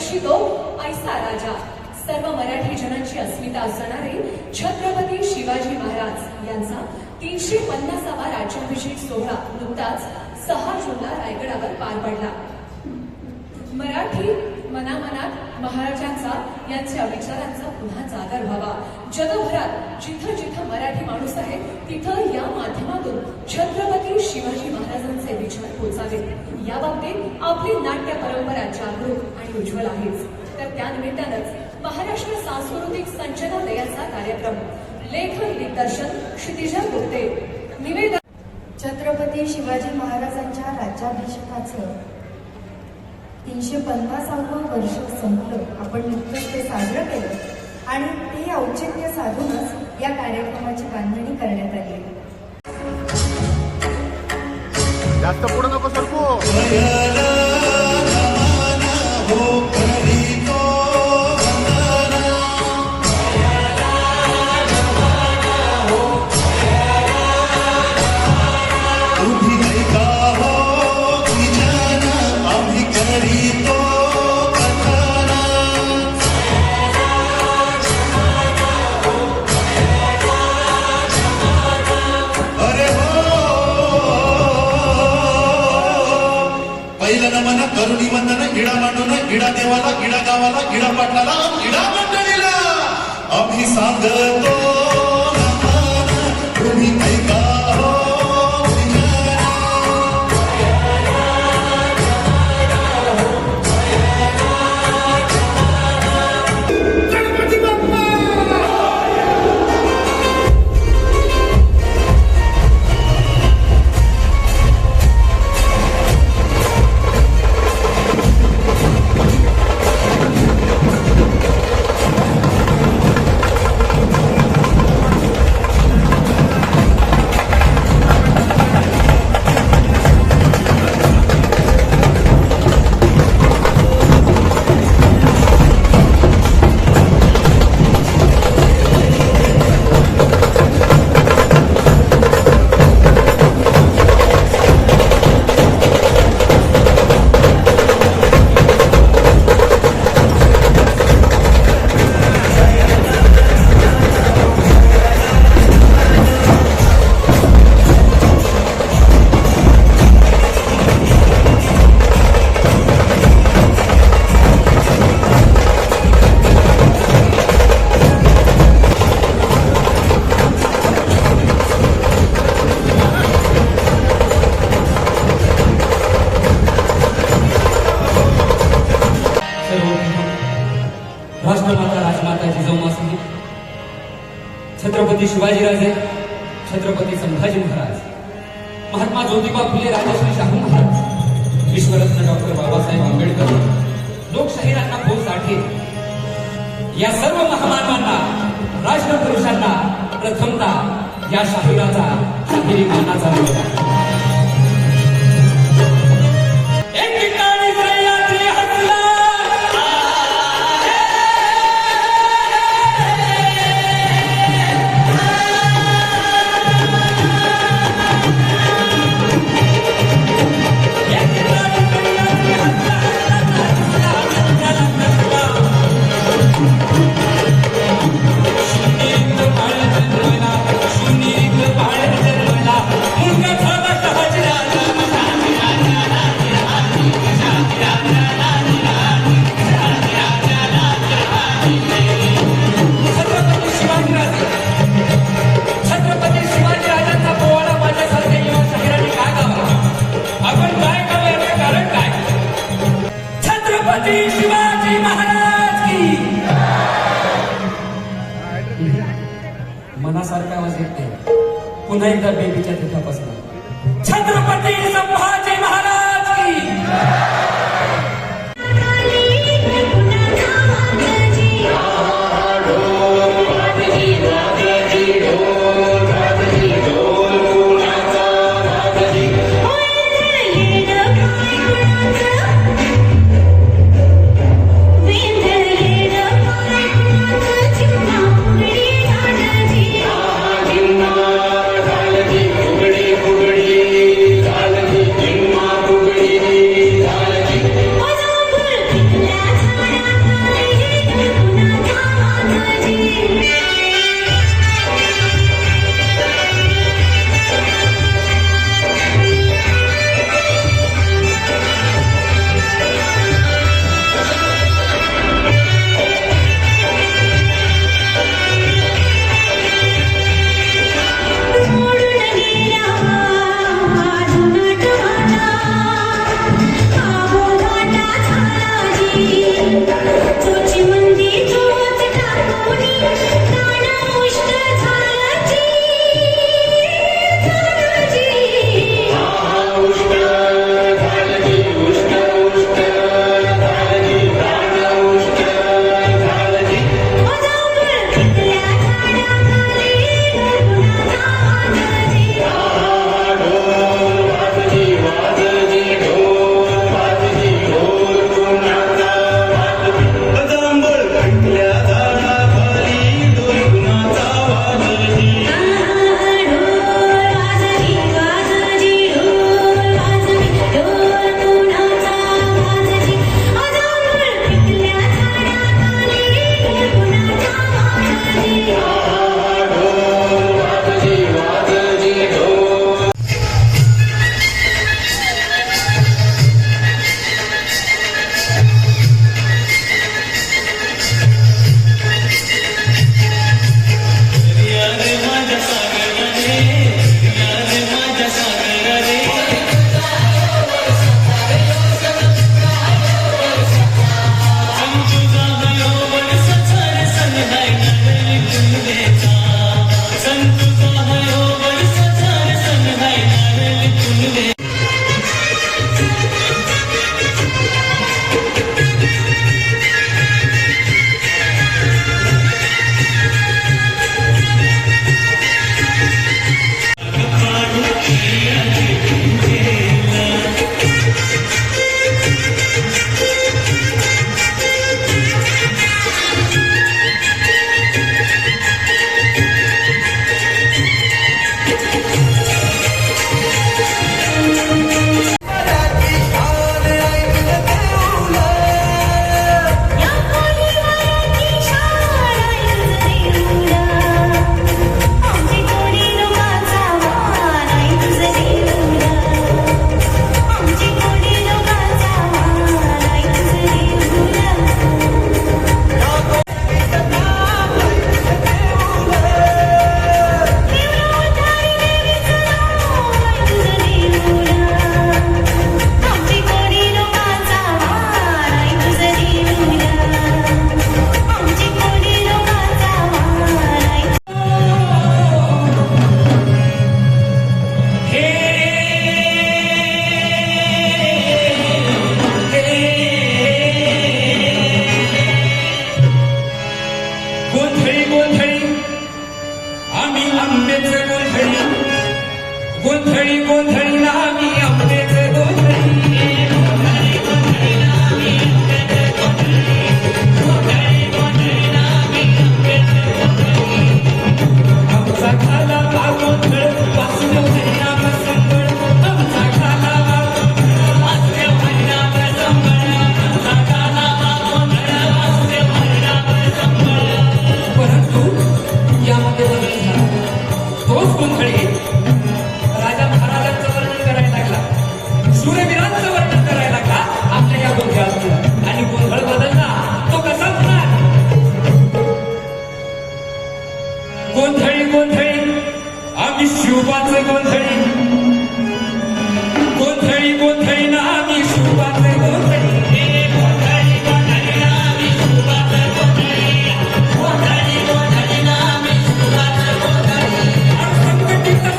बक्षितो ऐसा राजा. सर्व मराठी जनांची अस्मिता असणारे छत्रपती शिवाजी महाराज यांचा तीनशे पन्नासावा राज्याभिषेक सोहळा नुकताच सहा जूनला रायगडावर पार पडला. मराठी मनामनात महाराजांचा यांच्या विचारांचा पुन्हा जागर व्हावा. जगभरात जिथं जिथं मराठी माणूस आहे तिथं या माध्यमातून छत्रपती शिवाजी महाराजांचे विचार पोचावेत. याबाबतीत आपली नाट्य परंपरा जागरूक आणि उज्ज्वल आहेच तर त्या निमित्तानंच महाराष्ट्र सांस्कृतिक संचनालयाचा कार्यक्रम. लेखन दिग्दर्शन क्षितिजा गुप्ते. निवेदन छत्रपती शिवाजी महाराजांच्या राज्याभिषेकाचं. तीनशे पन्नासावं वर्ष संपलं. आपण नुकतंच ते साजरं केलं. आणि ते औचित्य साधूनच या कार्यक्रमाची बांधणी करण्यात आली. जास्त पुढे नको सरकू. पहिलं निबंधन इडा मांडून इडा देवाला इडा गावाला इडा पाटलाला इडा मंडळीला. आम्ही सांगतो राष्ट्रमाता राजमाता जिजाऊ छत्रपती शिवाजीराजे छत्रपती संभाजी महाराज महात्मा ज्योतिबा फुले राजश्री शाहू महाराज विश्वरत्न डॉक्टर बाबासाहेब आंबेडकर लोकशाहीरांना अण्णा साठे. या सर्व महामानवांना राष्ट्रपुरुषांना प्रथमता या शाहिराचा शाहिरी मानाचा निरोप सारखा आवाज येते पुन्हा एकदा बेबीच्या तिथापासून छत्रपती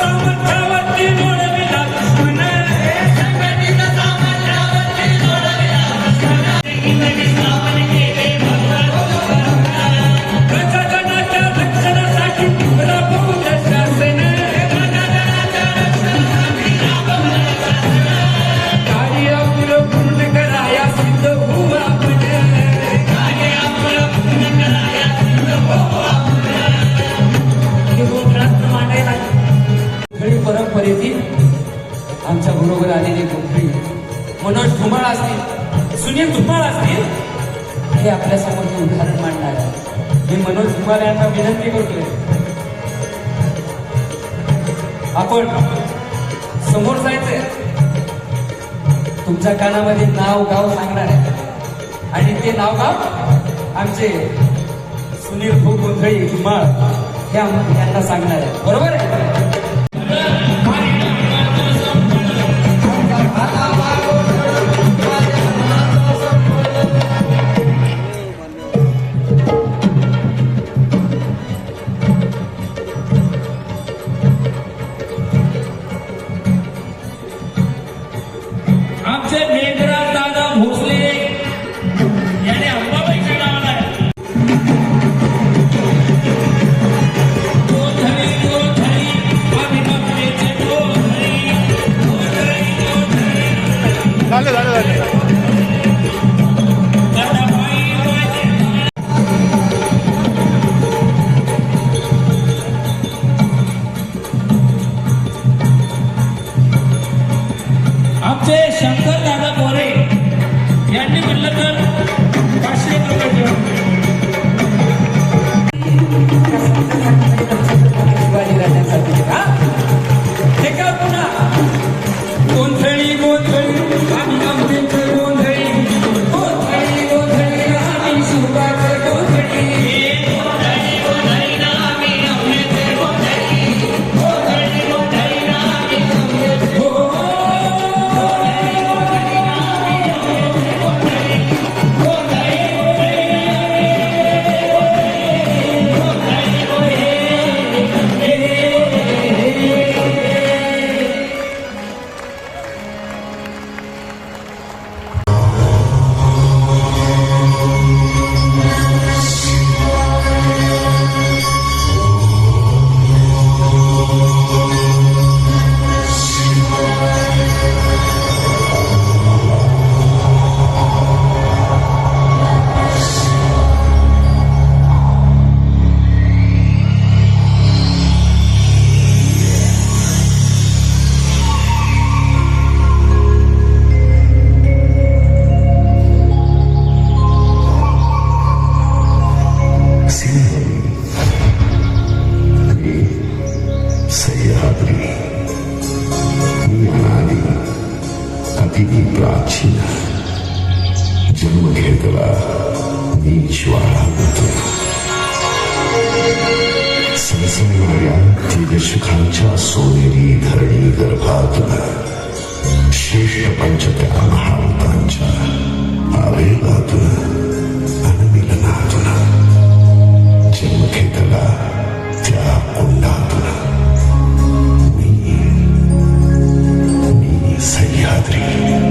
Don't हे आपल्यासमोर येऊन हात मांडणार आहे. मी मनोज कुमार यांना विनंती करतोय. आपण समोर जायचंय. तुमच्या कानामध्ये नाव गाव सांगणार आहे. आणि ते नाव गाव आमचे सुनील भू गोंधळी हिमाळ हे यांना सांगणार आहे. बरोबर आहे? ಜನ್ಮ ಕೇಳ್ತಲ್ಲ सरसणाऱ्या तेजशिखांच्या सोनेरी धरणी गर्भात श्रेष्ठ पंचत्या महावतांच्या आवेगात अनमिलनातून जन्म घेतला त्या कुंडातून मी मी सह्याद्री